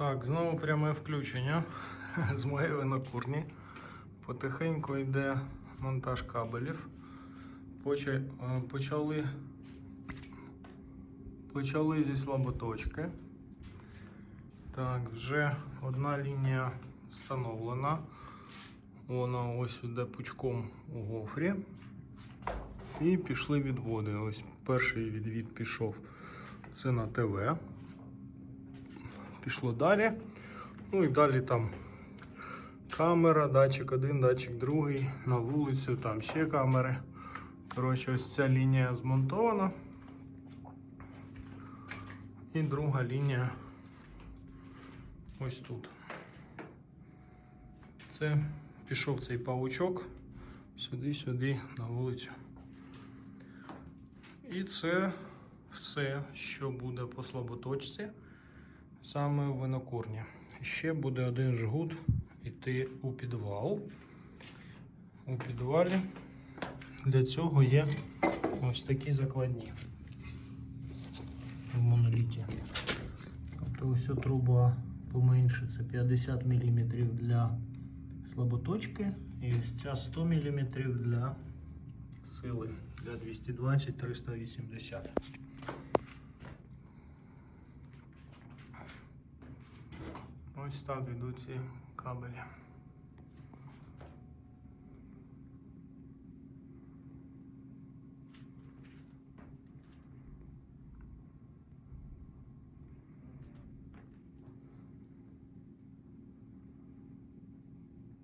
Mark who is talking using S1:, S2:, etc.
S1: Так, знову пряме включення з моєї винокурні. Потихеньку йде монтаж кабелів. Е, Почали, почали зі слаботочки. Так, вже одна лінія встановлена. Вона ось іде пучком у гофрі. І пішли відводи. Ось перший відвід пішов. Це на ТВ. Пішло далі. Ну і далі там камера, датчик один, датчик другий, на вулицю, там ще камери. Коротше, ось ця лінія змонтована. І друга лінія ось тут. Це пішов цей павучок сюди-сюди на вулицю. І це все, що буде по слаботочці, саме в винокурні. Ще буде один жгут йти у підвал. У підвалі для цього є ось такі закладні в моноліті. Тобто ось труба поменше, це 50 мм для слаботочки і ось ця 100 мм для сили для 220-380. Ось так йдуть ці кабелі.